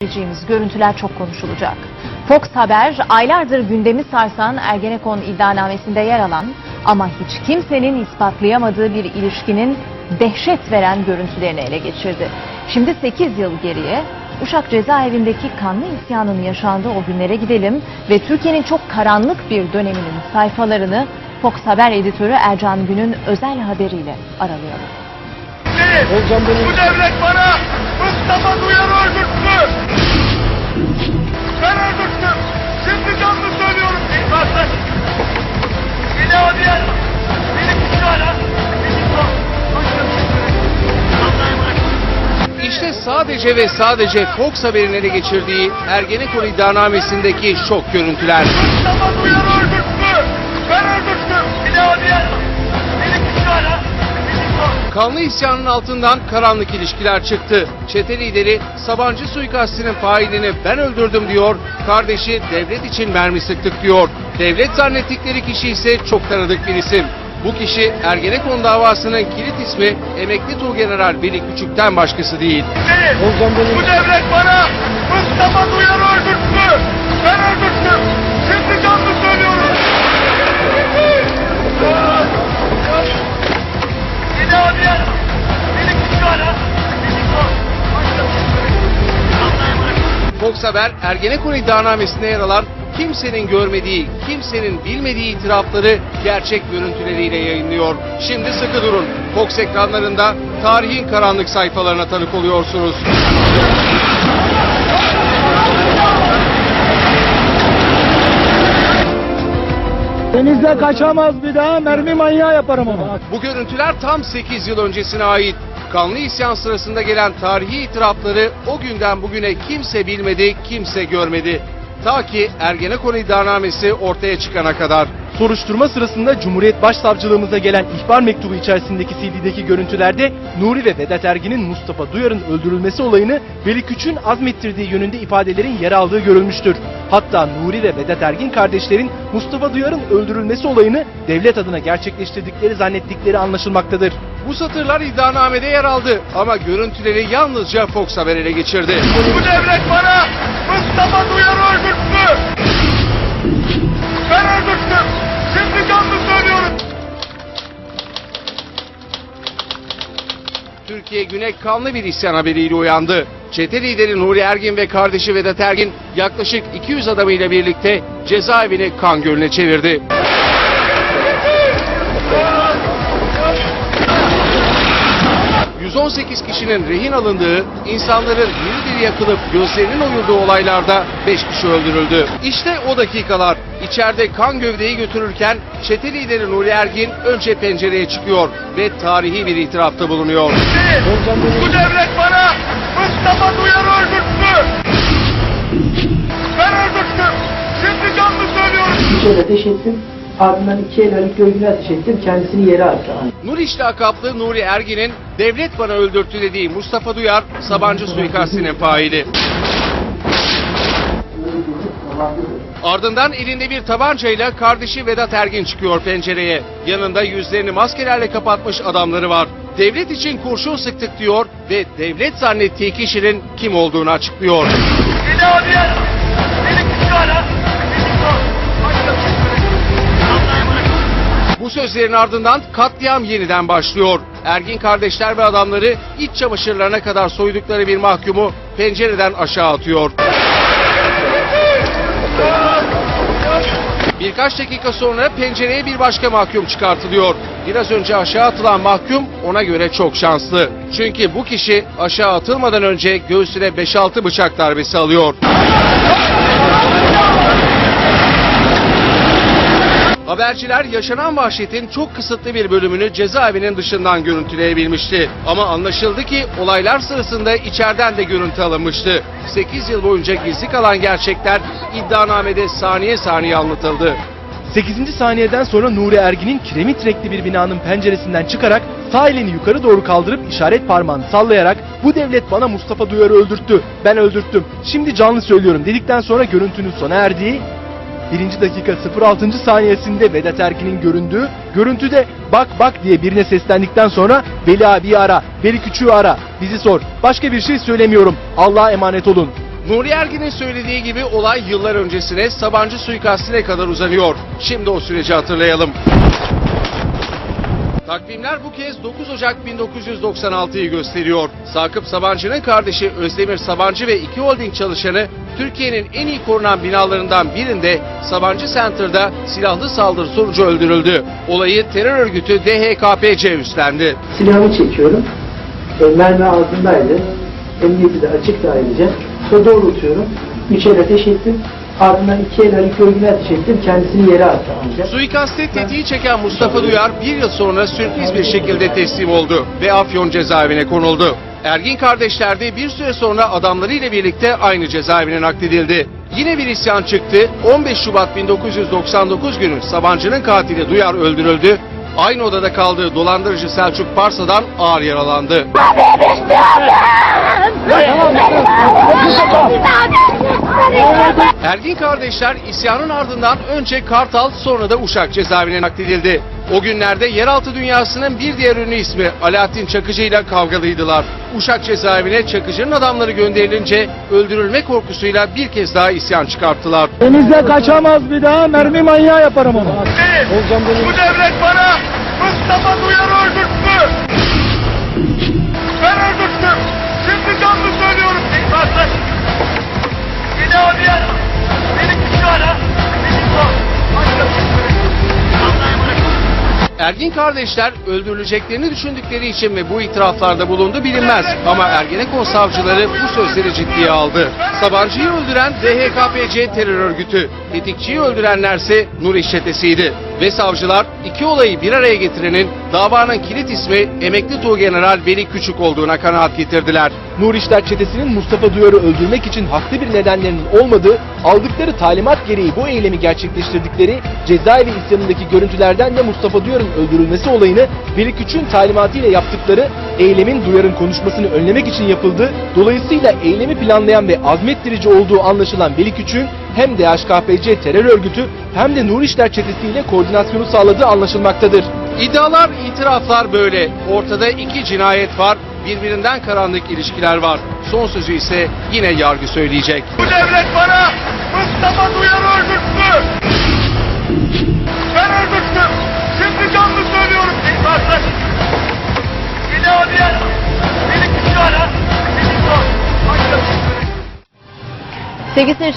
Geleceğimiz görüntüler çok konuşulacak. Fox Haber aylardır gündemi sarsan Ergenekon iddianamesinde yer alan ama hiç kimsenin ispatlayamadığı bir ilişkinin dehşet veren görüntülerini ele geçirdi. Şimdi 8 yıl geriye Uşak cezaevindeki kanlı isyanın yaşandığı o günlere gidelim ve Türkiye'nin çok karanlık bir döneminin sayfalarını Fox Haber editörü Ercan Gün'ün özel haberiyle aralayalım. Bu devlet bana Mustafa Duyar'ı öldürttü. İşte sadece ve sadece Fox Haber'in ele geçirdiği Ergenekon iddianamesindeki şok görüntüler. Duyar'ı öldürttü. Ben öldürttüm. Bir de o diğer. Beni küçük hala. Kanlı isyanın altından karanlık ilişkiler çıktı. Çete lideri Sabancı suikastinin failini ben öldürdüm diyor. Kardeşi devlet için mermi sıktık diyor. Devlet zannettikleri kişi ise çok tanıdık bir isim. Bu kişi Ergenekon davasının kilit ismi emekli Tuğgeneral Veli Küçük'ten başkası değil. Bu devlet bana Mustafa Duyar'ı öldürttü. Ben öldürttüm. Şimdi canlı söylüyorum. Bir de o diğer. Beni küçük hala. Beni çok. Allah'a emanet. Fox Haber Ergenekon iddianamesinde yer alan kimsenin görmediği, kimsenin bilmediği itirafları gerçek görüntüleriyle yayınlıyor. Şimdi sıkı durun. Fox ekranlarında tarihin karanlık sayfalarına tanık oluyorsunuz. Denizde kaçamaz bir daha mermi manyağı yaparım onu. Bu görüntüler tam 8 yıl öncesine ait. Kanlı isyan sırasında gelen tarihi itirafları o günden bugüne kimse bilmedi, kimse görmedi. Ta ki Ergenekon iddianamesi ortaya çıkana kadar. Soruşturma sırasında Cumhuriyet Başsavcılığımıza gelen ihbar mektubu içerisindeki CD'deki görüntülerde Nuri ve Vedat Ergin'in Mustafa Duyar'ın öldürülmesi olayını Veli Küçük'ün azmettirdiği yönünde ifadelerin yer aldığı görülmüştür. Hatta Nuri ve Vedat Ergin kardeşlerin Mustafa Duyar'ın öldürülmesi olayını devlet adına gerçekleştirdikleri zannettikleri anlaşılmaktadır. Bu satırlar iddianamede yer aldı ama görüntüleri yalnızca Fox Haber ele geçirdi. Bu devlet bana Mustafa Duyar'ı öldürttü. Ben öldürttüm. Şimdi canlı söylüyorum. Türkiye güne kanlı bir isyan haberiyle uyandı. Çete lideri Nuri Ergin ve kardeşi Vedat Ergin yaklaşık 200 adamıyla birlikte cezaevini kan gölüne çevirdi. ...118 kişinin rehin alındığı, insanların bir bir yakılıp gözlerinin oyulduğu olaylarda 5 kişi öldürüldü. İşte o dakikalar. İçeride kan gövdeyi götürürken çete lideri Nuri Ergin önce pencereye çıkıyor ve tarihi bir itirafta bulunuyor. Bu devlet bana Mustafa Duyar'ı öldürttü. Ben öldürttüm. Şimdi canlı söylüyorum. İki el ateş ettim. Ardından iki el alıp göğsüne ateş ettim. Kendisini yere attı. Nur İşli lakaplı Nuri Ergin'in devlet bana öldürttü dediği Mustafa Duyar, Sabancı suikastinin faili. Ardından elinde bir tabancayla kardeşi Vedat Ergin çıkıyor pencereye. Yanında yüzlerini maskelerle kapatmış adamları var. Devlet için kurşun sıktık diyor ve devlet zannettiği kişinin kim olduğunu açıklıyor. Bu sözlerin ardından katliam yeniden başlıyor. Ergin kardeşler ve adamları iç çamaşırlarına kadar soydukları bir mahkumu pencereden aşağı atıyor. Birkaç dakika sonra pencereye bir başka mahkum çıkartılıyor. Biraz önce aşağı atılan mahkum ona göre çok şanslı. Çünkü bu kişi aşağı atılmadan önce göğsüne 5-6 bıçak darbesi alıyor. Haberciler yaşanan vahşetin çok kısıtlı bir bölümünü cezaevinin dışından görüntüleyebilmişti. Ama anlaşıldı ki olaylar sırasında içeriden de görüntü alınmıştı. 8 yıl boyunca gizli kalan gerçekler iddianamede saniye saniye anlatıldı. 8. saniyeden sonra Nuri Ergin'in kiremit renkli bir binanın penceresinden çıkarak sağ elini yukarı doğru kaldırıp işaret parmağını sallayarak bu devlet bana Mustafa Duyar'ı öldürttü. Ben öldürttüm. Şimdi canlı söylüyorum dedikten sonra görüntünün sona erdiği 1. dakika 06. saniyesinde Vedat Ergin'in göründüğü, görüntüde bak bak diye birine seslendikten sonra Veli abi ara, Veli Küçüğü ara, bizi sor. Başka bir şey söylemiyorum. Allah'a emanet olun. Nuri Ergin'in söylediği gibi olay yıllar öncesine Sabancı suikastine kadar uzanıyor. Şimdi o süreci hatırlayalım. Takvimler bu kez 9 Ocak 1996'yı gösteriyor. Sakıp Sabancı'nın kardeşi Özdemir Sabancı ve iki holding çalışanı Türkiye'nin en iyi korunan binalarından birinde Sabancı Center'da silahlı saldırı sonucu öldürüldü. Olayı terör örgütü DHKPC üstlendi. Silahımı çekiyorum. E, mermi ağzındaydı. Emniyeti de açıktı ayrıca. Sonra doğrultuyorum. Üç el ateş ettim. Ardından iki el Ali gölgüne ateş ettim. Kendisini yere attı ancak. Suikaste tetiği çeken Mustafa Duyar bir yıl sonra sürpriz bir şekilde teslim oldu ve Afyon cezaevine konuldu. Ergin kardeşler de bir süre sonra adamlarıyla birlikte aynı cezaevine nakledildi. Yine bir isyan çıktı. 15 Şubat 1999 günü Sabancı'nın katili Duyar öldürüldü. Aynı odada kaldığı dolandırıcı Selçuk Parsa'dan ağır yaralandı. Ergin kardeşler isyanın ardından önce Kartal sonra da Uşak cezaevine nakledildi. O günlerde yeraltı dünyasının bir diğer ünlü ismi Alaaddin Çakıcı ile kavgalıydılar. Uşak cezaevine Çakıcı'nın adamları gönderilince öldürülme korkusuyla bir kez daha isyan çıkarttılar. Denizde kaçamaz bir daha mermi manyağı yaparım onu. Bu devlet bana Mustafa Duyar'ı öldürttü. Ben öldürttüm. Şimdi canlı söylüyorum. Bakın. Yine o diğer. Beni kişi Ergin kardeşler öldürüleceklerini düşündükleri için ve bu itiraflarda bulundu bilinmez. Ama Ergenekon savcıları bu sözleri ciddiye aldı. Sabancı'yı öldüren DHKPC terör örgütü, tetikçiyi öldürenlerse Nur İşçetesi'ydi. Ve savcılar iki olayı bir araya getirenin davanın kilit ismi emekli Tuğgeneral Veli Küçük olduğuna kanaat getirdiler. Nur İşler çetesinin Mustafa Duyar'ı öldürmek için haklı bir nedenlerinin olmadığı, aldıkları talimat gereği bu eylemi gerçekleştirdikleri cezaevi isyanındaki görüntülerden de Mustafa Duyar'ın öldürülmesi olayını Veli Küçük'ün talimatıyla yaptıkları eylemin Duyar'ın konuşmasını önlemek için yapıldı. Dolayısıyla eylemi planlayan ve azmettirici olduğu anlaşılan Veli Küçük'ün hem DHKPC terör örgütü hem de Nur İşler çetesiyle koordinasyonu sağladığı anlaşılmaktadır. İddialar, itiraflar böyle. Ortada iki cinayet var, birbirinden karanlık ilişkiler var. Son sözü ise yine yargı söyleyecek. Bu devlet bana Mustafa Duyar'ı öldürttü. Ben öldürttüm. Şimdi canlı söylüyorum. Bakın. Yine o diğer. Beni kişi ara. Bir Sevgili